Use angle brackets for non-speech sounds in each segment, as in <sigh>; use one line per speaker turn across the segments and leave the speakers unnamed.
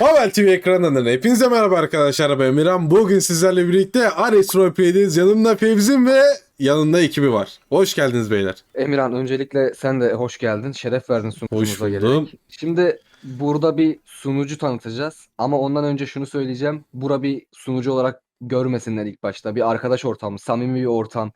Haber TV ekranından hepinize merhaba arkadaşlar ben Emirhan. Bugün sizlerle birlikte Ares Roleplay'deyiz. Yanımda Fevzim ve yanında ekibi var. Hoş geldiniz beyler.
Emirhan öncelikle sen de hoş geldin. Şeref verdin sunucumuza
Hoş buldum.
gelerek. Şimdi burada bir sunucu tanıtacağız. Ama ondan önce şunu söyleyeceğim. Bura bir sunucu olarak görmesinler ilk başta. Bir arkadaş ortamı, samimi bir ortam.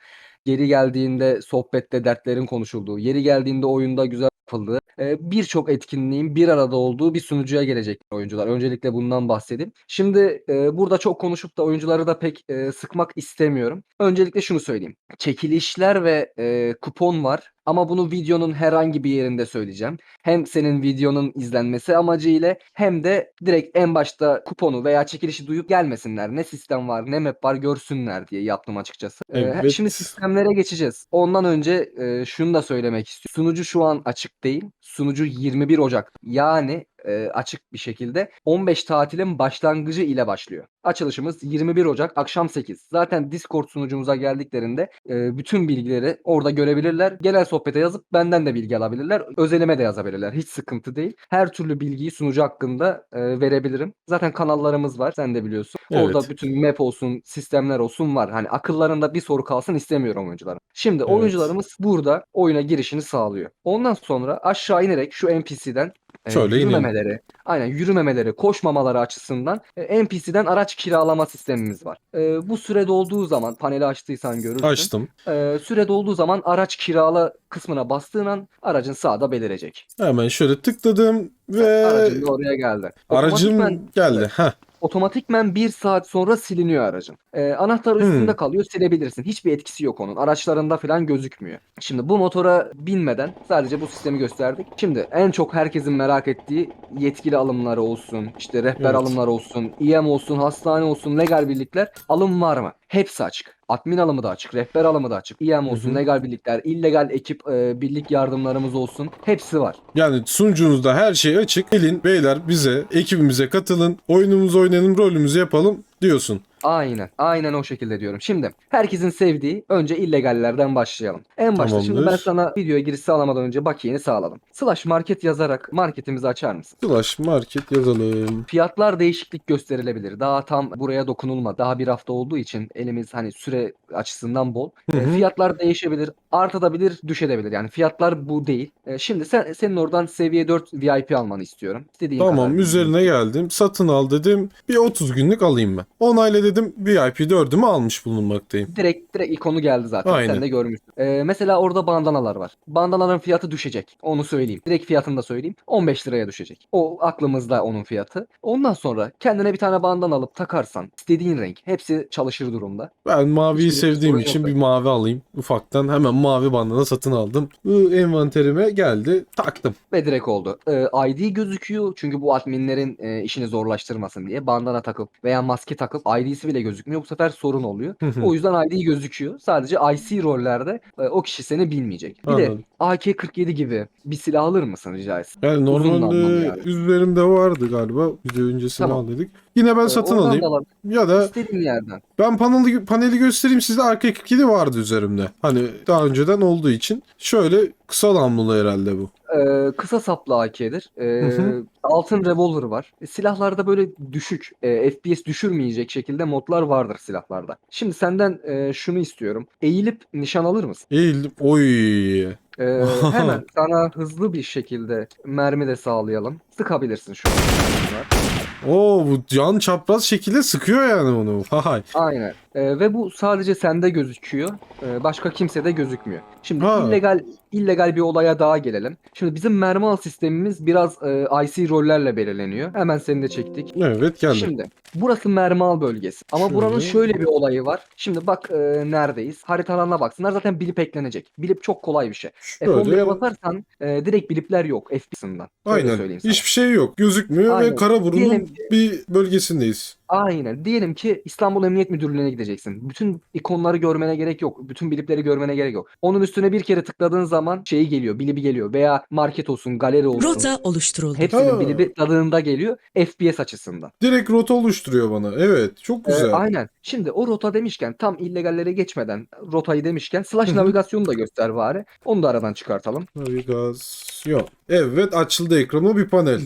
Yeri geldiğinde sohbette dertlerin konuşulduğu, yeri geldiğinde oyunda güzel yapıldığı, e, birçok etkinliğin bir arada olduğu bir sunucuya gelecek oyuncular. Öncelikle bundan bahsedeyim. Şimdi e, burada çok konuşup da oyuncuları da pek e, sıkmak istemiyorum. Öncelikle şunu söyleyeyim. Çekilişler ve kupon var. Ama bunu videonun herhangi bir yerinde söyleyeceğim. Hem senin videonun izlenmesi amacıyla hem de direkt en başta kuponu veya çekilişi duyup gelmesinler. Ne sistem var ne map var görsünler diye yaptım açıkçası. Ee,
Evet.
Şimdi sistemlere geçeceğiz. Ondan önce e, şunu da söylemek istiyorum. Sunucu şu an açık değil. Sunucu 21 Ocak. Yani e, açık bir şekilde 15 tatilin başlangıcı ile başlıyor. Açılışımız 21 Ocak akşam 8. Zaten Discord sunucumuza geldiklerinde e, bütün bilgileri orada görebilirler. Genel sohbete yazıp benden de bilgi alabilirler. Özelime de yazabilirler. Hiç sıkıntı değil. Her türlü bilgiyi sunucu hakkında e, verebilirim. Zaten kanallarımız var. Sen de biliyorsun. Orada
Evet.
bütün map olsun, sistemler olsun var. Hani akıllarında bir soru kalsın istemiyorum oyuncuların. Şimdi
Evet.
oyuncularımız burada oyuna girişini sağlıyor. Ondan sonra aşağı inerek şu NPC'den
Şöyle inelim.
yürümemeleri, aynen yürümemeleri, koşmamaları açısından e, NPC'den araç kiralama sistemimiz var. E, bu süre dolduğu zaman paneli açtıysan görürsün.
Açtım.
E, süre dolduğu zaman araç kirala kısmına bastığın an aracın sağda belirecek.
Hemen şöyle tıkladım ve
Aracın da oraya geldi.
aracım
Otomatikman-
geldi.
Evet. Otomatikmen bir saat sonra siliniyor aracın. Ee, anahtar
Hmm.
üstünde kalıyor silebilirsin. Hiçbir etkisi yok onun. Araçlarında falan gözükmüyor. Şimdi bu motora binmeden sadece bu sistemi gösterdik. Şimdi en çok herkesin merak ettiği yetkili alımları olsun, işte rehber
Evet.
alımları olsun, İEM olsun, hastane olsun, legal birlikler alım var mı? Hepsi açık. Admin alımı da açık, rehber alımı da açık. İEM olsun,
Hı hı.
legal birlikler, illegal ekip, e, birlik yardımlarımız olsun. Hepsi var.
Yani sunucunuzda her şey açık. Gelin beyler bize, ekibimize katılın. Oyunumuzu oynayalım, rolümüzü yapalım diyorsun.
Aynen. Aynen o şekilde diyorum. Şimdi herkesin sevdiği önce illegallerden başlayalım. En başta şimdi ben
Tamamdır.
sana videoya giriş sağlamadan önce bakiyeni sağladım. Slash market yazarak marketimizi açar mısın?
Slash market yazalım.
Fiyatlar değişiklik gösterilebilir. Daha tam buraya dokunulma. Daha bir hafta olduğu için elimiz hani süre açısından bol.
Hı
E,
hı.
fiyatlar değişebilir, artabilir, düşebilir. Yani fiyatlar bu değil. E, şimdi sen senin oradan seviye 4 VIP almanı istiyorum. İstediğin
Tamam
kadar.
üzerine geldim. Satın al dedim. Bir 30 günlük alayım ben. Onayla dedim. VIP 4'ümü almış bulunmaktayım.
Direkt direkt ikonu geldi zaten.
Aynen.
Sen de görmüşsün. Ee, mesela orada bandanalar var. Bandanaların fiyatı düşecek. Onu söyleyeyim. Direkt fiyatını da söyleyeyim. 15 liraya düşecek. O aklımızda onun fiyatı. Ondan sonra kendine bir tane bandana alıp takarsan istediğin renk hepsi çalışır durumda.
Ben maviyi
Hiçbir
sevdiğim
sorun
için
yok.
bir mavi alayım. Ufaktan hemen mavi bandana satın aldım. Bu envanterime geldi. Taktım.
Ve direkt oldu. Ee, ID gözüküyor çünkü bu adminlerin e, işini zorlaştırmasın diye. Bandana takıp veya maske takıp ID'si bile gözükmüyor. Bu sefer sorun oluyor. O yüzden ID gözüküyor. Sadece IC rollerde e, o kişi seni bilmeyecek. Bir
Anladım.
de AK-47 gibi bir silah alır mısın rica etsem?
Yani normalde
yani.
üzerimde vardı galiba. Video öncesini
Tamam.
al dedik. Yine ben
Ee,
satın alayım.
alabilir.
Ya da
İstediğin yerden.
ben paneli, paneli göstereyim size arka 42 vardı üzerimde. Hani daha önceden olduğu için. Şöyle kısa namlulu herhalde bu.
Ee, kısa saplı AK'dir. Ee, altın revolver var. E, silahlarda böyle düşük, e, FPS düşürmeyecek şekilde modlar vardır silahlarda. Şimdi senden e, şunu istiyorum. Eğilip nişan alır mısın?
Eğildim. Oy.
Ee, <laughs> hemen sana hızlı bir şekilde mermi de sağlayalım. Sıkabilirsin şu an.
Oo bu can çapraz şekilde sıkıyor yani onu. Vay.
Aynen. Ee, ve bu sadece sende gözüküyor. Ee, başka kimsede gözükmüyor. Şimdi
Ha.
illegal illegal bir olaya daha gelelim. Şimdi bizim mermi al sistemimiz biraz e, IC rollerle belirleniyor. Hemen seni de çektik.
Evet geldi.
Şimdi burası mermi al bölgesi. Ama
Şöyle.
buranın şöyle bir olayı var. Şimdi bak e, neredeyiz? Haritalarına baksınlar. Zaten bilip eklenecek. Bilip çok kolay bir şey. F11'e
Şöyle.
basarsan e, direkt bilipler yok FPS'inden.
Aynen. Hiçbir şey yok. Gözükmüyor ve
Aynen.
Karaburun'un
Diyelim
bir bölgesindeyiz.
Aynen. Diyelim ki İstanbul Emniyet Müdürlüğü'ne gideceksin. Bütün ikonları görmene gerek yok. Bütün bilipleri görmene gerek yok. Onun üstüne bir kere tıkladığın zaman şeyi geliyor, bilibi geliyor. Veya market olsun, galeri olsun.
Rota oluşturuldu.
Hepsinin
Ha.
bilibi tadında geliyor. FPS açısından.
Direkt rota oluşturuyor bana. Evet. Çok
Ee,
güzel.
aynen. Şimdi o rota demişken tam illegallere geçmeden rotayı demişken slash
Hı hı.
navigasyonu da göster bari. Onu da aradan çıkartalım.
Navigasyon. Evet açıldı ekrana bir panel.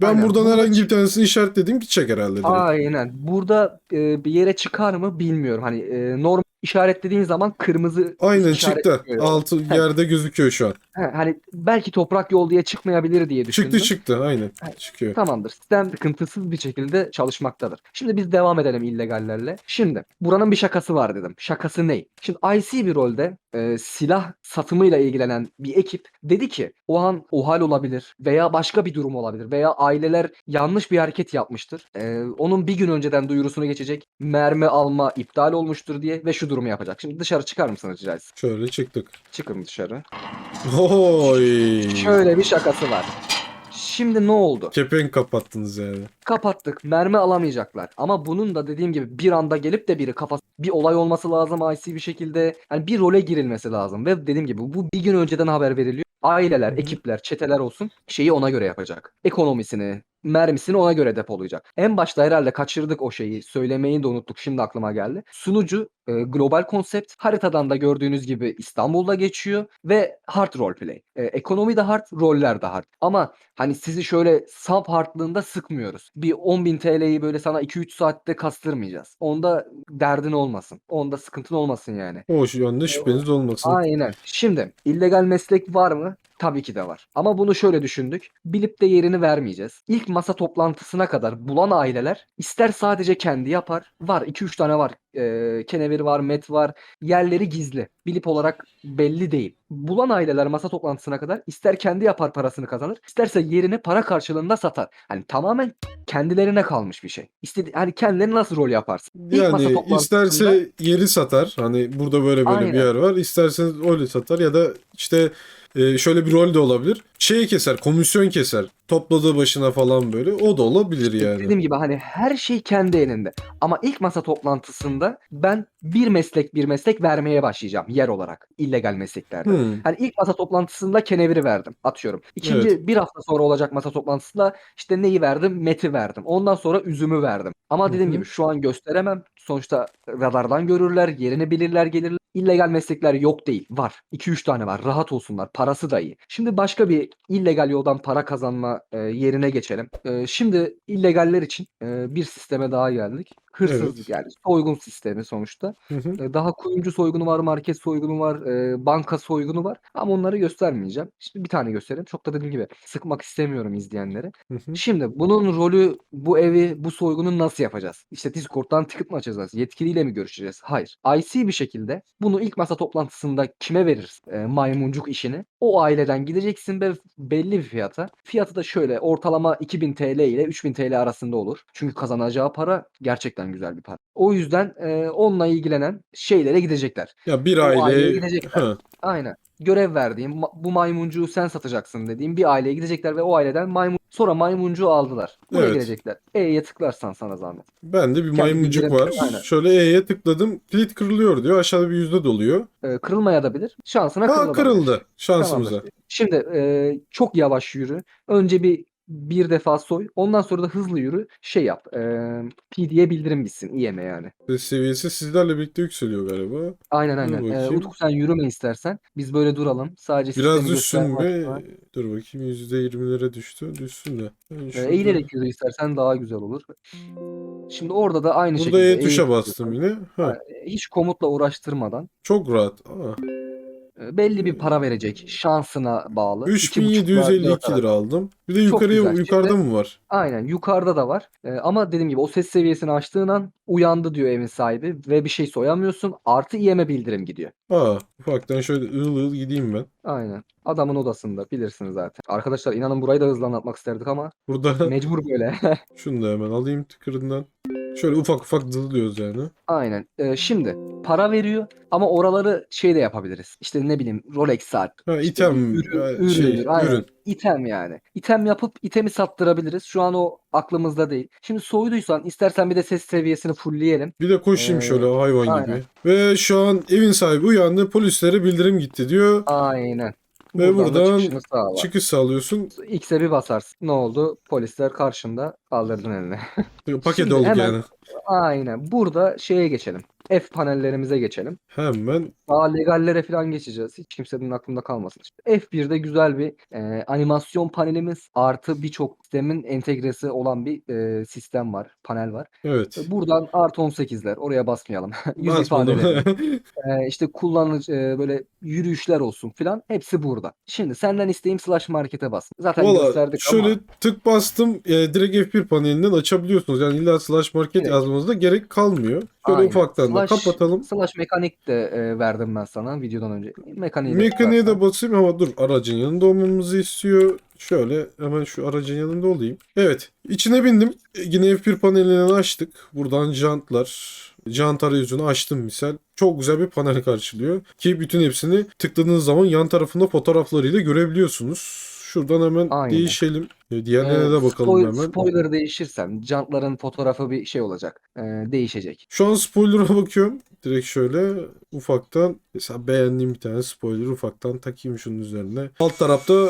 Ben
Aynen.
buradan
Burada
herhangi bir tanesini işaretledim gidecek herhalde direkt.
Aynen. Burada e, bir yere çıkar mı bilmiyorum. Hani e, normal işaretlediğin zaman kırmızı
Aynen
işaret
çıktı.
çıkıyor.
Altı yerde gözüküyor şu an.
He, hani belki toprak yol diye çıkmayabilir diye düşündüm.
Çıktı çıktı aynen
Evet.
çıkıyor.
Tamamdır. Sistem sıkıntısız bir şekilde çalışmaktadır. Şimdi biz devam edelim illegallerle. Şimdi buranın bir şakası var dedim. Şakası ne? Şimdi IC bir rolde e, silah satımıyla ilgilenen bir ekip dedi ki o an OHAL olabilir veya başka bir durum olabilir veya aileler yanlış bir hareket yapmıştır. E, onun bir gün önceden duyurusunu geçecek. Mermi alma iptal olmuştur diye ve şu durumu yapacak. Şimdi dışarı çıkar mısınız rica etsem?
Şöyle çıktık.
Çıkın dışarı.
Oy.
Şöyle bir şakası var. Şimdi ne oldu?
Kepenk kapattınız yani.
Kapattık. Mermi alamayacaklar. Ama bunun da dediğim gibi bir anda gelip de biri kafası bir olay olması lazım IC bir şekilde. Yani bir role girilmesi lazım. Ve dediğim gibi bu bir gün önceden haber veriliyor. Aileler, ekipler, çeteler olsun şeyi ona göre yapacak. Ekonomisini, mermisini ona göre depolayacak. En başta herhalde kaçırdık o şeyi. Söylemeyi de unuttuk. Şimdi aklıma geldi. Sunucu e, global konsept. Haritadan da gördüğünüz gibi İstanbul'da geçiyor ve hard roleplay. E, ekonomi de hard, roller de hard. Ama hani sizi şöyle sub hardlığında sıkmıyoruz. Bir 10.000 TL'yi böyle sana 2-3 saatte kastırmayacağız. Onda derdin olmasın. Onda sıkıntın olmasın yani.
O yönde şüpheniz olmasın.
Aynen. Şimdi illegal meslek var mı? Tabii ki de var. Ama bunu şöyle düşündük. Bilip de yerini vermeyeceğiz. İlk masa toplantısına kadar bulan aileler ister sadece kendi yapar. Var 2-3 tane var. Ee, kenevir var, met var. Yerleri gizli. Bilip olarak belli değil. Bulan aileler masa toplantısına kadar ister kendi yapar parasını kazanır, isterse yerini para karşılığında satar. Hani tamamen kendilerine kalmış bir şey. İstedi hani kendileri nasıl rol yaparsın? İlk masa
Yani
toplantısında-
isterse yeri satar. Hani burada böyle böyle bir
Aynen.
yer var. İsterseniz öyle satar ya da işte e, şöyle bir rol de olabilir. Şeyi keser, komisyon keser. Topladığı başına falan böyle. O da olabilir yani.
Dediğim gibi hani her şey kendi elinde. Ama ilk masa toplantısında ben bir meslek bir meslek vermeye başlayacağım yer olarak illegal mesleklerde.
Hmm.
Hani ilk masa toplantısında keneviri verdim atıyorum. İkinci bir hafta sonra olacak masa toplantısında işte neyi verdim? Meti verdim. Ondan sonra üzümü verdim. Ama dediğim
Hı hı.
gibi şu an gösteremem. Sonuçta radardan görürler, yerini bilirler, gelirler. İllegal meslekler yok değil. Var. 2-3 tane var. Rahat olsunlar. Parası da iyi. Şimdi başka bir illegal yoldan para kazanma e, yerine geçelim. E, şimdi illegaller için e, bir sisteme daha geldik. Hırsızlık
Evet.
yani soygun sistemi sonuçta.
Hı hı.
E, Daha kuyumcu soygunu var, market soygunu var, e, banka soygunu var. Ama onları göstermeyeceğim. Şimdi bir tane göstereyim. Çok da dediğim gibi sıkmak istemiyorum izleyenleri.
Hı hı.
Şimdi bunun rolü bu evi, bu soygunu nasıl yapacağız? İşte Discord'dan ticket mı açacağız? Yetkiliyle mi görüşeceğiz? Hayır. IC bir şekilde bunu ilk masa toplantısında kime veririz e, maymuncuk işini? O aileden gideceksin ve belli bir fiyata. Fiyatı da şöyle ortalama 2000 TL ile 3000 TL arasında olur. Çünkü kazanacağı para gerçekten güzel bir para. O yüzden e, onunla ilgilenen şeylere gidecekler.
Ya bir
O aileye
aile
gidecekler.
Ha,
Aynen. Görev verdiğim bu maymuncuğu sen satacaksın dediğim bir aileye gidecekler ve o aileden maymun sonra maymuncuğu aldılar. Buraya
Evet.
gelecekler. E'ye tıklarsan sana zahmet.
ben de bir
Kendi
maymuncuk var.
Aynen.
Şöyle E'ye tıkladım. Kilit kırılıyor diyor. Aşağıda bir yüzde doluyor.
Ee, kırılmaya da bilir. Şansına
Ha
kırılabilir.
kırıldı. Şansımıza.
Tamamdır. Şimdi e, çok yavaş yürü. Önce bir bir defa soy. Ondan sonra da hızlı yürü. Şey yap. E, PD'ye bildirim gitsin. IM'e yani.
Ses seviyesi sizlerle birlikte yükseliyor galiba.
Aynen aynen. E,
bakayım.
Utku sen yürüme istersen. Biz böyle duralım. Sadece
Biraz
sistemi
düşsün be.
var.
Dur bakayım %20'lere düştü. Düşsün de. Yani
E,
şurada-
eğilerek yürü istersen daha güzel olur. Şimdi orada da aynı
Burada
şekilde
E tuşa bastım yine. Ha,
hiç komutla uğraştırmadan
çok rahat. Aa,
e, belli bir para verecek. Şansına bağlı. İki buçukla
3752
dört arası.
lira aldım. Bir de yukarıya yukarıda mı var?
Aynen yukarıda da var. E, ama dediğim gibi o ses seviyesini açtığın an uyandı diyor evin sahibi ve bir şey soyamıyorsun. Artı IM'e bildirim gidiyor.
Aa, ufaktan şöyle ığıl ığıl gideyim ben.
Aynen. Adamın odasında bilirsiniz zaten. Arkadaşlar inanın burayı da hızlı anlatmak isterdik ama
Burada
mecbur böyle. <laughs>
şunu da hemen alayım tıkırından. Şöyle ufak ufak dızlıyoruz yani.
Aynen. E, şimdi para veriyor ama oraları şey de yapabiliriz. İşte ne bileyim Rolex saat.
Ha
İşte
item
ürün, üründür,
şey
aynen.
ürün.
İtem yani. İtem yapıp itemi sattırabiliriz. Şu an o aklımızda değil. Şimdi soyduysan istersen bir de ses seviyesini fullleyelim.
Bir de koşayım
Ee,
şöyle hayvan
aynen.
gibi. Ve şu an evin sahibi uyandı. Polislere bildirim gitti diyor.
Aynen.
Ve
da
buradan
sağla.
Çıkış sağlıyorsun.
X'e bir basarsın. Ne oldu? Polisler karşında kaldırdın eline.
Paket
Şimdi
olduk
hemen-
yani.
Aynen. Burada şeye geçelim. F panellerimize geçelim.
Hemen
Daha legallere falan geçeceğiz. Hiç kimsenin aklında kalmasın. F1'de güzel bir e, animasyon panelimiz artı birçok sistemin entegresi olan bir e, sistem var. Panel var.
evet.
Buradan artı 18'ler. Oraya basmayalım. <laughs> Yüz ifadeleri. <laughs> e, işte kullanıcı e, böyle yürüyüşler olsun filan. Hepsi burada. Şimdi senden isteğim slash markete bas. Zaten
Valla
gösterdik
şöyle
ama.
tık bastım e, direkt F1 panelinden açabiliyorsunuz. Yani illa slash market
Evet.
Yazmanızda gerek kalmıyor. Şöyle
Aynen.
ufaktan da
Slash-
kapatalım.
Slash mekanik de e, verdim ben sana videodan önce. Mekaniği de
Mekaniğe de basayım ama dur aracın yanında olmamızı istiyor. Şöyle hemen şu aracın yanında olayım. Evet içine bindim. Yine F1 panelini açtık. Buradan jantlar, jant arayüzünü açtım misal. Çok güzel bir panel karşılıyor. Ki bütün hepsini tıkladığınız zaman yan tarafında fotoğraflarıyla görebiliyorsunuz. Şuradan hemen
Aynen.
değişelim. E, Diğerlerine
Ee,
de bakalım
spoil-
hemen.
Spoiler değişirsem jantların fotoğrafı bir şey olacak. Ee, değişecek.
Şu an spoiler'a bakıyorum. Direkt şöyle ufaktan mesela beğendiğim bir tane spoiler ufaktan takayım şunun üzerine. Alt tarafta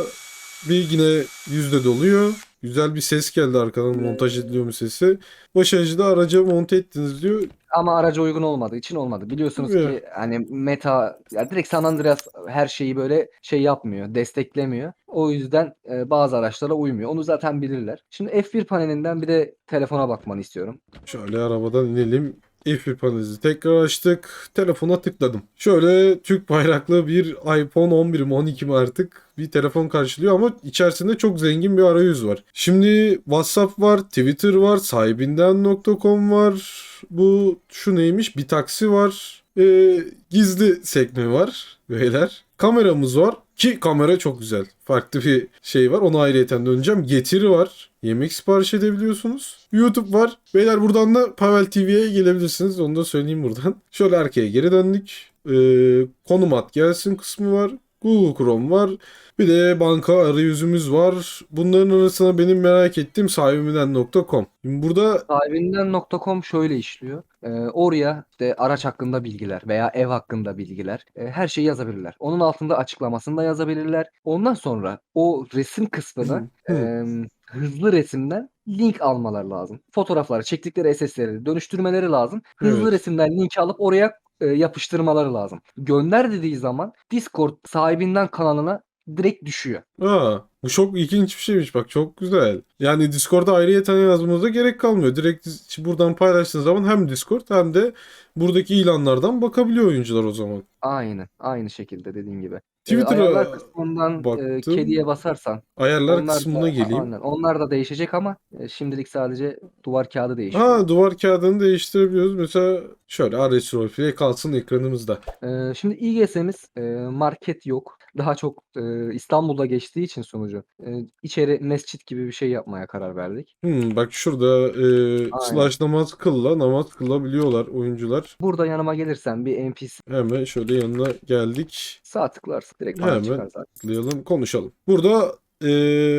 bir yine yüzde doluyor. Güzel bir ses geldi arkadan montaj ediliyor mu sesi. Başarıcı araca monte ettiniz diyor.
Ama araca uygun olmadığı için olmadı. Biliyorsunuz
Evet.
ki hani meta ya direkt San Andreas her şeyi böyle şey yapmıyor, desteklemiyor. O yüzden e, bazı araçlara uymuyor. Onu zaten bilirler. Şimdi F1 panelinden bir de telefona bakmanı istiyorum.
Şöyle arabadan inelim. F1 panelimizi tekrar açtık. Telefona tıkladım. Şöyle Türk bayraklı bir iPhone 11 mi 12 mi artık bir telefon karşılıyor ama içerisinde çok zengin bir arayüz var. Şimdi WhatsApp var, Twitter var, sahibinden.com var. Bu şu neymiş? Bir taksi var. Ee, gizli sekme var beyler. Kameramız var ki kamera çok güzel. Farklı bir şey var. Ona ayrıyeten döneceğim. Getiri var. Yemek sipariş edebiliyorsunuz. YouTube var. Beyler buradan da Pavel TV'ye gelebilirsiniz. Onu da söyleyeyim buradan. Şöyle arkaya geri döndük. Ee, konum at gelsin kısmı var. Google Chrome var. Bir de banka arayüzümüz var. Bunların arasına benim merak ettiğim sahibimden.com. Şimdi burada
Sahibinden.com şöyle işliyor. Ee, oraya işte araç hakkında bilgiler veya ev hakkında bilgiler e, her şeyi yazabilirler. Onun altında açıklamasını da yazabilirler. Ondan sonra o resim kısmına e, hızlı resimden link almaları lazım. Fotoğrafları, çektikleri SS'leri dönüştürmeleri lazım. Hızlı
Evet.
resimden linki alıp oraya e, yapıştırmaları lazım. Gönder dediği zaman Discord sahibinden kanalına direkt düşüyor.
Aa, bu çok ilginç bir şeymiş bak çok güzel. Yani Discord'a ayrıyeten yazmanıza gerek kalmıyor. Direkt buradan paylaştığınız zaman hem Discord hem de buradaki ilanlardan bakabiliyor oyuncular o zaman.
Aynı, aynı şekilde dediğin gibi.
Twitter'a
ayarlar kısmından e,
baktım.
kediye basarsan
Ayarlar
Onlar
kısmına
da,
geleyim.
aynen. Onlar da değişecek ama e, şimdilik sadece duvar kağıdı değişiyor.
Ha duvar kağıdını değiştirebiliyoruz. Mesela şöyle RS Roleplay kalsın ekranımızda.
E, şimdi İGS'miz e, market yok. Daha çok e, İstanbul'da geçtiği için sunucu. E, içeri mescit gibi bir şey yapmaya karar verdik.
Hmm, bak şurada e, slash namaz kılla namaz kılabiliyorlar oyuncular.
Burada yanıma gelirsen bir NPC
Hemen şöyle yanına geldik.
sağ tıklarsın direkt bana
Hemen.
çıkar zaten.
Tıklayalım konuşalım. Burada e,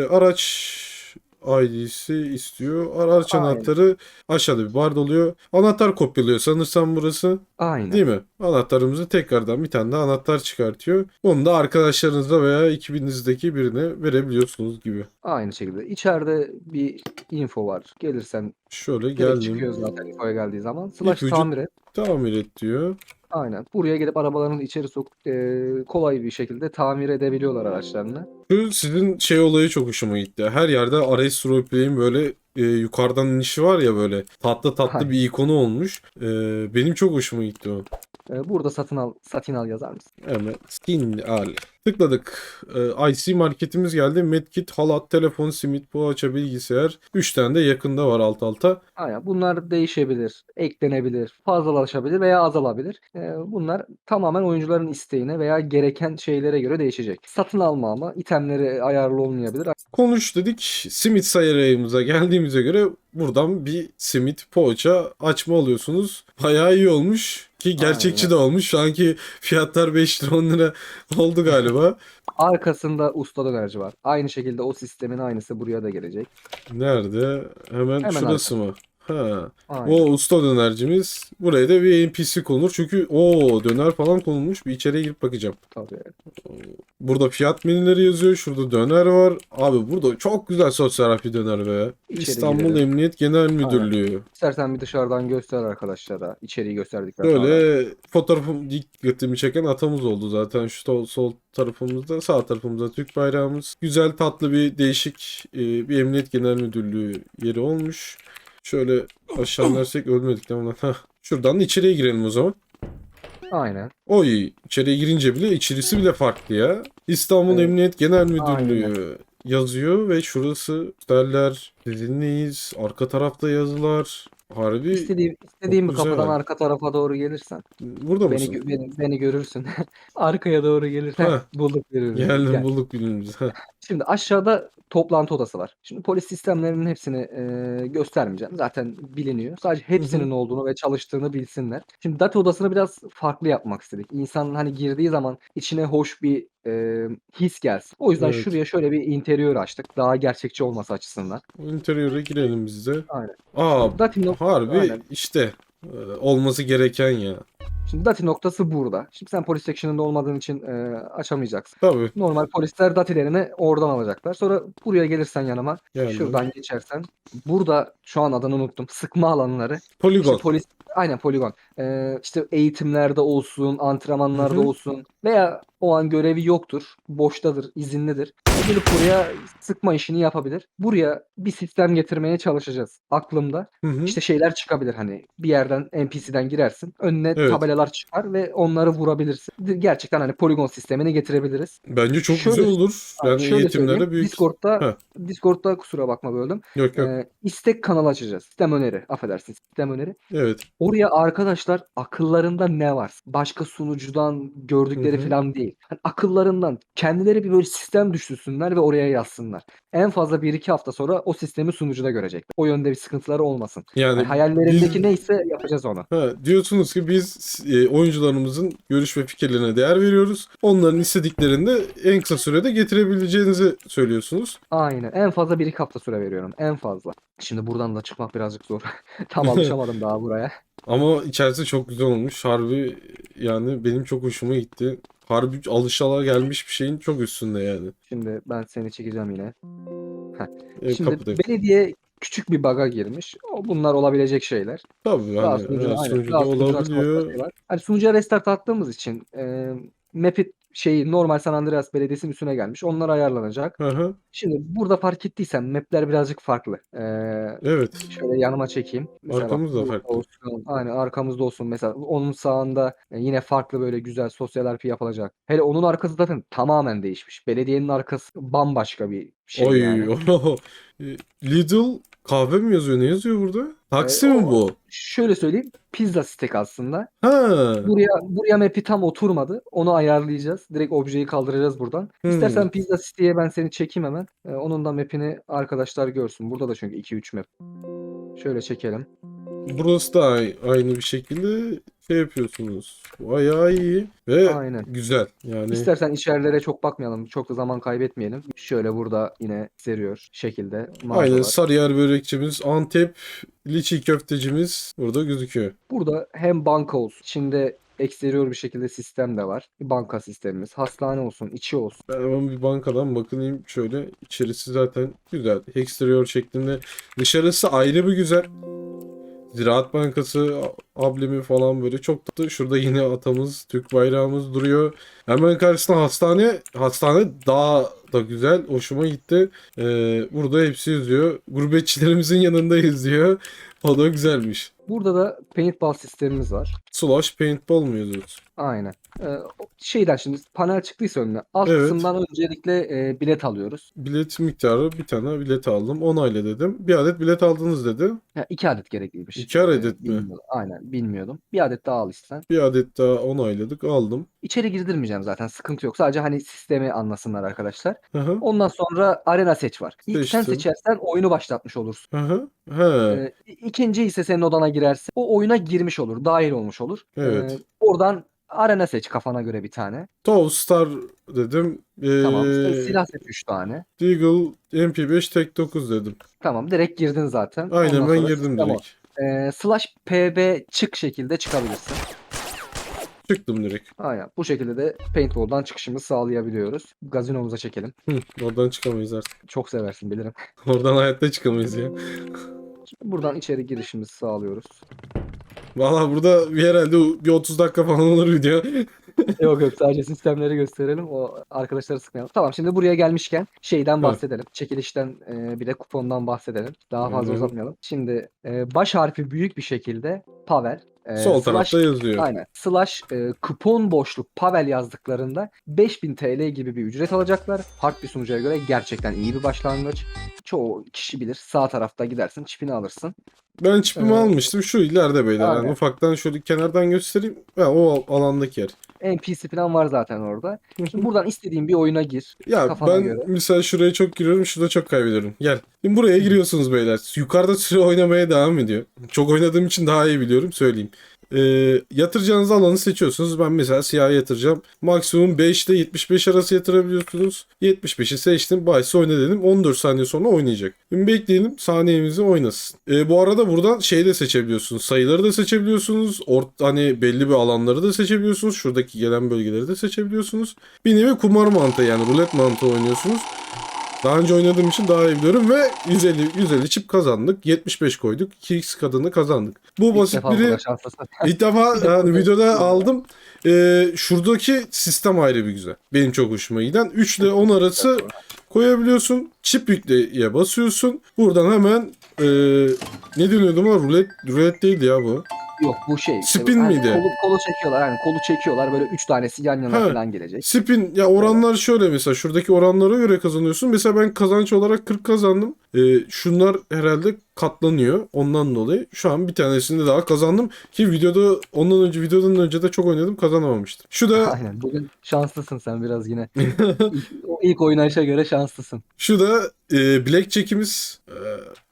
araç ID'si istiyor. Araç
Aynen.
anahtarı aşağıda bir barda oluyor. Anahtar kopyalıyor sanırsam burası.
Aynen.
Değil mi? Anahtarımızı tekrardan bir tane de anahtar çıkartıyor. Onu da arkadaşlarınızla veya ekibinizdeki birine verebiliyorsunuz gibi.
Aynı şekilde. İçeride bir info var. Gelirsen
Şöyle
direkt çıkıyor
geldim.
zaten infoya geldiği zaman. Slash
İpucu-
tamir et.
Tamir et diyor.
Aynen. Buraya gelip arabalarını içeri sok e, kolay bir şekilde tamir edebiliyorlar araçlarını.
Şu sizin şey olayı çok hoşuma gitti. Her yerde RS Roleplay'in böyle e, yukarıdan inişi var ya böyle tatlı tatlı
Aynen.
bir ikonu olmuş. E, benim çok hoşuma gitti o.
E, burada satın al satın al yazar mısın?
Hemen skin al. Tıkladık. Ee, IC marketimiz geldi. Medkit, halat, telefon, simit, poğaça, bilgisayar. 3 tane de yakında var alt alta.
Aynen. Bunlar değişebilir, eklenebilir, fazlalaşabilir veya azalabilir. E, bunlar tamamen oyuncuların isteğine veya gereken şeylere göre değişecek. Satın alma ama itemleri ayarlı olmayabilir.
Konuş dedik. Simit sayarayımıza geldiğimize göre buradan bir simit, poğaça açma alıyorsunuz. Bayağı iyi olmuş. Ki gerçekçi de olmuş. Şu anki fiyatlar 5 lira 10 lira oldu galiba.
Arkasında usta dönerci var. Aynı şekilde o sistemin aynısı buraya da gelecek.
Nerede? Hemen,
Hemen
şurası mı? Ha.
Aynen.
O usta dönercimiz. Buraya da bir NPC konur. Çünkü o döner falan konulmuş. Bir içeriye girip bakacağım.
Tabii.
Burada fiyat menüleri yazıyor. Şurada döner var. Abi burada çok güzel sosyal bir döner be.
İçeri
İstanbul
girelim.
Emniyet Genel Müdürlüğü.
İstersen bir dışarıdan göster arkadaşlara. İçeriği gösterdikten sonra.
Böyle fotoğrafım dikkatimi çeken atamız oldu zaten. Şu sol, sol tarafımızda, sağ tarafımızda Türk bayrağımız. Güzel tatlı bir değişik e, bir Emniyet Genel Müdürlüğü yeri olmuş. Şöyle aşağı inersek ölmedik değil mi lan? Şuradan da içeriye girelim o zaman.
Aynen.
Oy içeriye girince bile içerisi bile farklı ya. İstanbul
Evet.
Emniyet Genel Müdürlüğü yazıyor ve şurası derler sizinleyiz. Arka tarafta yazılar. Harbi
İstediğim, istediğim bir kapıdan arka tarafa doğru gelirsen.
burada
Beni,
mısın?
beni, beni görürsün. <laughs> Arkaya doğru gelirsen
Heh.
bulduk görürüz.
Geldim
Gel.
bulduk günümüzü.
Şimdi aşağıda toplantı odası var. Şimdi polis sistemlerinin hepsini e, göstermeyeceğim. Zaten biliniyor. Sadece hepsinin olduğunu ve çalıştığını bilsinler. Şimdi data odasını biraz farklı yapmak istedik. İnsanın hani girdiği zaman içine hoş bir e, his gelsin. O yüzden
Evet.
şuraya şöyle bir interior açtık. Daha gerçekçi olması açısından.
O interiöre girelim biz de.
Aynen.
Aa harbi
Aynen.
işte olması gereken ya.
Şimdi dati noktası burada. Şimdi sen polis section'ında olmadığın için e, açamayacaksın.
Tabii
Normal polisler datilerini oradan alacaklar. Sonra buraya gelirsen yanıma
Geldim.
şuradan geçersen burada şu an adını unuttum. Sıkma alanları. İşte
poligon.
polis aynen poligon. Ee, işte eğitimlerde olsun, antrenmanlarda
Hı hı.
olsun veya o an görevi yoktur, boştadır, izinlidir. Gelip buraya sıkma işini yapabilir. Buraya bir sistem getirmeye çalışacağız. Aklımda
Hı hı.
işte şeyler çıkabilir hani bir yerden NPC'den girersin. Önüne
Evet.
tabelalar çıkar ve onları vurabilirsin. Gerçekten hani poligon sistemini getirebiliriz.
Bence çok
Şöyle-
güzel olur. Yani
Şöyle
eğitimlere büyük.
Discord'da
Heh.
Discord'da kusura bakma böldüm.
Yok yok.
Ee, istek kanalı açacağız. Sistem öneri. Affedersin. Sistem öneri.
Evet.
Oraya arkadaşlar akıllarında ne var? Başka sunucudan gördükleri
Hı hı.
falan değil. Hani akıllarından kendileri bir böyle sistem düşürsünler ve oraya yazsınlar. En fazla 1-2 hafta sonra o sistemi sunucuda görecekler. O yönde bir sıkıntıları olmasın.
Yani
Yani hayallerindeki
biz-
neyse yapacağız onu.
Ha, diyorsunuz ki biz e, oyuncularımızın görüş ve fikirlerine değer veriyoruz. Onların istediklerini de en kısa sürede getirebileceğinizi söylüyorsunuz.
Aynen. En fazla 1-2 hafta süre veriyorum. En fazla. Şimdi buradan da çıkmak birazcık zor. <laughs> Tam alışamadım daha buraya. <laughs>
Ama içerisi çok güzel olmuş. Harbi yani benim çok hoşuma gitti. Harbi alışala gelmiş bir şeyin çok üstünde yani.
Şimdi ben seni çekeceğim yine.
E,
Şimdi
kapıda.
belediye küçük bir baga girmiş. O bunlar olabilecek şeyler.
Tabii
Daha
yani
sunucu,
evet,
aynen,
sunucuda
daha sunucu
olabiliyor.
var. Hani sunucuya restart attığımız için e, map'i şeyi normal San Andreas Belediyesi'nin üstüne gelmiş. Onlar ayarlanacak.
Hı hı.
Şimdi burada fark ettiysen map'ler birazcık farklı. E,
Evet.
şöyle yanıma çekeyim. Mesela
Arkamız da
burada
farklı.
Olsun, aynen arkamızda olsun. Mesela onun sağında e, yine farklı böyle güzel sosyal RP yapılacak. Hele onun arkası zaten tamamen değişmiş. Belediyenin arkası bambaşka bir şey
Oy.
yani. <laughs>
E, Lidl kahve mi yazıyor? Ne yazıyor burada? Taksi
E,
mi bu?
Şöyle söyleyeyim. Pizza stick aslında.
Ha.
Buraya buraya map'i tam oturmadı. Onu ayarlayacağız. Direkt objeyi kaldıracağız buradan.
Hmm.
İstersen Pizza City'ye ben seni çekeyim hemen. Ee, onun da map'ini arkadaşlar görsün. Burada da çünkü 2-3 map. Şöyle çekelim.
Burası da ay- aynı bir şekilde şey yapıyorsunuz. Bayağı iyi ve
Aynen.
güzel. Yani
İstersen içerilere çok bakmayalım. Çok da zaman kaybetmeyelim. Şöyle burada yine seriyor şekilde.
aynen
mağazalar.
Sarıyer börekçimiz, Antep liçi köftecimiz burada gözüküyor.
Burada hem banka olsun. içinde eksteriyor bir şekilde sistem de var. Banka sistemimiz. Hastane olsun. içi olsun.
Ben hemen bir bankadan bakınayım şöyle. İçerisi zaten güzel. Exterior şeklinde. Dışarısı ayrı bir güzel. Ziraat Bankası ablemi falan böyle çok tatlı. Şurada yine atamız, Türk bayrağımız duruyor. Hemen karşısında hastane. Hastane daha da güzel. Hoşuma gitti. Ee, burada hepsi yazıyor. Gurbetçilerimizin yanında yazıyor. O da güzelmiş.
Burada da paintball sistemimiz var.
Slash paintball mu yazıyoruz?
Aynen. Ee, şeyden şimdi panel çıktıysa önüne alt
Evet.
kısımdan öncelikle e, bilet alıyoruz.
Bilet miktarı bir tane bilet aldım. Onayla dedim. Bir adet bilet aldınız dedi.
Ya iki adet gerekliymiş.
İki adet mi?
bilmiyordum. Aynen bilmiyordum. Bir adet daha al isten.
Bir adet daha onayladık. Aldım.
İçeri girdirmeyeceğim zaten sıkıntı yok. Sadece hani sistemi anlasınlar arkadaşlar.
Hı hı.
Ondan sonra arena seç var. İlk sen
Seçtim.
seçersen oyunu başlatmış olursun.
Hı hı. He.
Ee, ikinci ise senin odana girerse o oyuna girmiş olur. Dahil olmuş olur.
Evet.
Ee, oradan arena seç kafana göre bir tane.
Star dedim. Ee,
Tamam. Silah seç 3 tane.
Deagle MP5 Tek 9 dedim.
Tamam direkt girdin zaten.
Aynen
Ondan
ben girdim direkt.
Ee, slash pb çık şekilde çıkabilirsin.
Çıktım direkt.
Aynen. Bu şekilde de paintball'dan çıkışımızı sağlayabiliyoruz. Gazinomuza çekelim.
Hı, oradan çıkamayız artık.
Çok seversin bilirim. <laughs>
Oradan hayatta çıkamayız ya.
Buradan içeri girişimizi sağlıyoruz.
Valla burada bir herhalde bir 30 dakika falan olur video. <laughs>
yok yok sadece sistemleri gösterelim. O arkadaşları sıkmayalım. Tamam şimdi buraya gelmişken şeyden bahsedelim. Çekilişten e, bir de kupondan bahsedelim. Daha fazla
Evet.
uzatmayalım. Şimdi e, baş harfi büyük bir şekilde Pavel. e,
Sol
slash-
tarafta yazıyor.
Aynen. Slash e, kupon boşluk Pavel yazdıklarında 5000 TL gibi bir ücret alacaklar. Hard bir sunucuya göre gerçekten iyi bir başlangıç. Çoğu kişi bilir. Sağ tarafta gidersin, çipini alırsın.
Ben çipimi
Evet.
almıştım. Şu ileride beyler. Yani ufaktan şöyle kenardan göstereyim. Ha, o alandaki yer.
NPC falan var zaten orada. Şimdi buradan istediğin bir oyuna gir.
Ya ben
göre.
mesela şuraya çok giriyorum, şurada çok kaybediyorum. Gel. Şimdi buraya giriyorsunuz beyler. Yukarıda süre oynamaya devam ediyor. Çok oynadığım için daha iyi biliyorum, söyleyeyim. Ee, yatıracağınız alanı seçiyorsunuz. Ben mesela siyah yatıracağım. Maksimum 5 ile 75 arası yatırabiliyorsunuz. 75'i seçtim. Bahsi oyna dedim. 14 saniye sonra oynayacak. Şimdi bekleyelim saniyemizi oynasın. Ee, bu arada buradan şey de seçebiliyorsunuz. Sayıları da seçebiliyorsunuz. Ort hani belli bir alanları da seçebiliyorsunuz. Şuradaki gelen bölgeleri de seçebiliyorsunuz. Bir nevi kumar mantığı yani rulet mantığı oynuyorsunuz. Daha önce oynadığım için daha iyi biliyorum ve 150 150 çip kazandık. 75 koyduk. 2x kadını kazandık. Bu
İlk
basit biri. <laughs> İlk defa yani videoda aldım. Ee, şuradaki sistem ayrı bir güzel. Benim çok hoşuma giden. 3 ile 10 arası koyabiliyorsun. Çip yükleye basıyorsun. Buradan hemen ee, ne deniyordu ama rulet, rulet değildi ya bu.
Yok bu şey. işte
Spin
hani
miydi?
Kolu, kolu çekiyorlar. Yani kolu çekiyorlar. Böyle 3 tanesi yan yana
Ha.
falan gelecek.
Spin ya oranlar şöyle mesela şuradaki oranlara göre kazanıyorsun. Mesela ben kazanç olarak 40 kazandım. Ee, şunlar herhalde katlanıyor. Ondan dolayı şu an bir tanesini daha kazandım ki videoda ondan önce videodan önce de çok oynadım kazanamamıştım. Şu da
Aynen. Bugün şanslısın sen biraz yine. <laughs> İlk oynayışa göre şanslısın.
Şu da e, Blackjack'imiz e,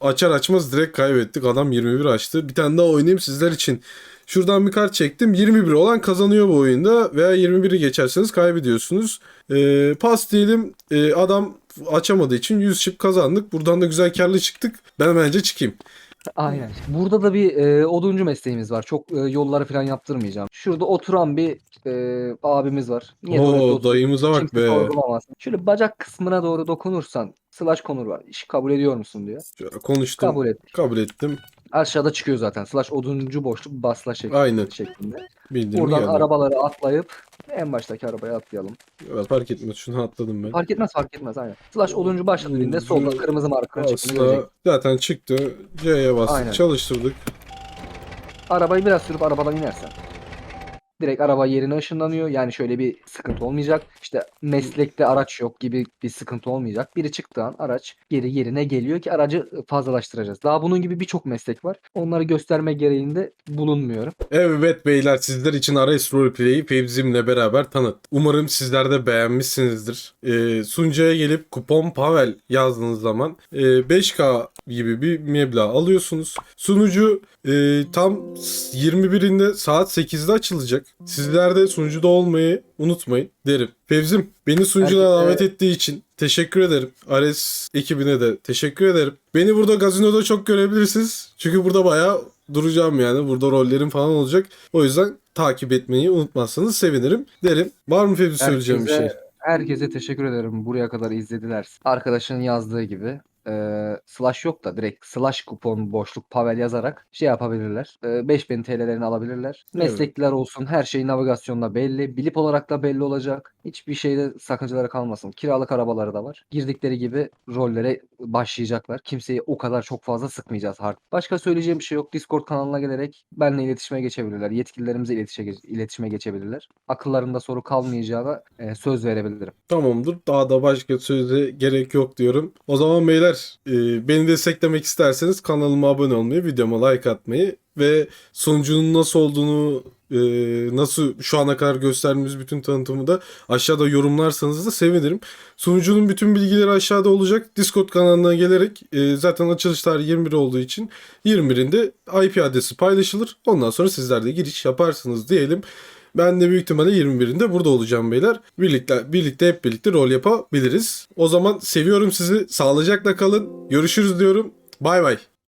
açar açmaz direkt kaybettik. Adam 21 açtı. Bir tane daha oynayayım sizler için. Şuradan bir kart çektim. 21 olan kazanıyor bu oyunda veya 21'i geçerseniz kaybediyorsunuz. E, pas diyelim e, adam açamadığı için 100 chip kazandık. Buradan da güzel karlı çıktık. Ben bence çıkayım.
Aynen. Burada da bir e, oduncu mesleğimiz var. Çok e, yolları falan yaptırmayacağım. Şurada oturan bir e, abimiz var. Niye
Oo dayımıza bak be.
Şöyle bacak kısmına doğru dokunursan slash konur var. İşi kabul ediyor musun diyor.
Konuştum.
Kabul et.
Kabul ettim.
Aşağıda çıkıyor zaten. Slash oduncu boşluk basla şeklinde.
Aynen.
şeklinde.
Bildiğimi
Buradan
geldi.
arabaları atlayıp en baştaki arabaya atlayalım.
Evet, fark etmez. Şunu atladım ben.
Fark etmez fark etmez aynen. Slash oduncu başla dediğinde solda kırmızı görecek.
Aslında zaten çıktı. C'ye bastık.
Aynen.
Çalıştırdık.
Arabayı biraz sürüp arabadan inersen. Direkt araba yerine ışınlanıyor. Yani şöyle bir sıkıntı olmayacak. İşte meslekte araç yok gibi bir sıkıntı olmayacak. Biri çıktığı an araç geri yerine geliyor ki aracı fazlalaştıracağız. Daha bunun gibi birçok meslek var. Onları gösterme gereğinde bulunmuyorum.
Evet beyler sizler için Ares Roleplay'i Fevzim'le beraber tanıt. Umarım sizler de beğenmişsinizdir. Ee, sunucuya gelip kupon Pavel yazdığınız zaman e, 5K gibi bir meblağ alıyorsunuz. Sunucu e, tam 21'inde saat 8'de açılacak. Sizler de sunucuda olmayı unutmayın derim. Fevzim beni sunucuna
Herkese-
davet ettiği için teşekkür ederim. Ares ekibine de teşekkür ederim. Beni burada gazinoda çok görebilirsiniz. Çünkü burada bayağı duracağım yani. Burada rollerim falan olacak. O yüzden takip etmeyi unutmazsanız sevinirim derim. Var mı Fevzi söyleyeceğim bir şey?
Herkese- Herkese teşekkür ederim. Buraya kadar izlediler. Arkadaşın yazdığı gibi e, slash yok da direkt slash kupon boşluk pavel yazarak şey yapabilirler. E, 5000 TL'lerini alabilirler.
Evet.
Meslekler olsun. Her şey navigasyonda belli. Bilip olarak da belli olacak. Hiçbir şeyde sakıncaları kalmasın. Kiralık arabaları da var. Girdikleri gibi rollere başlayacaklar. Kimseyi o kadar çok fazla sıkmayacağız hard. Başka söyleyeceğim bir şey yok. Discord kanalına gelerek benimle iletişime geçebilirler. Yetkililerimizle iletişime, iletişime geçebilirler. Akıllarında soru kalmayacağına e, söz verebilirim.
Tamamdır. Daha da başka söze gerek yok diyorum. O zaman beyler e, beni desteklemek isterseniz kanalıma abone olmayı, videoma like atmayı ve sonucunun nasıl olduğunu e, nasıl şu ana kadar gösterdiğimiz bütün tanıtımı da aşağıda yorumlarsanız da sevinirim. Sunucunun bütün bilgileri aşağıda olacak. Discord kanalına gelerek e, zaten açılış tarihi 21 olduğu için 21'inde IP adresi paylaşılır. Ondan sonra sizler de giriş yaparsınız diyelim. Ben de büyük ihtimalle 21'inde burada olacağım beyler. Birlikte, birlikte hep birlikte rol yapabiliriz. O zaman seviyorum sizi. Sağlıcakla kalın. Görüşürüz diyorum. Bay bay.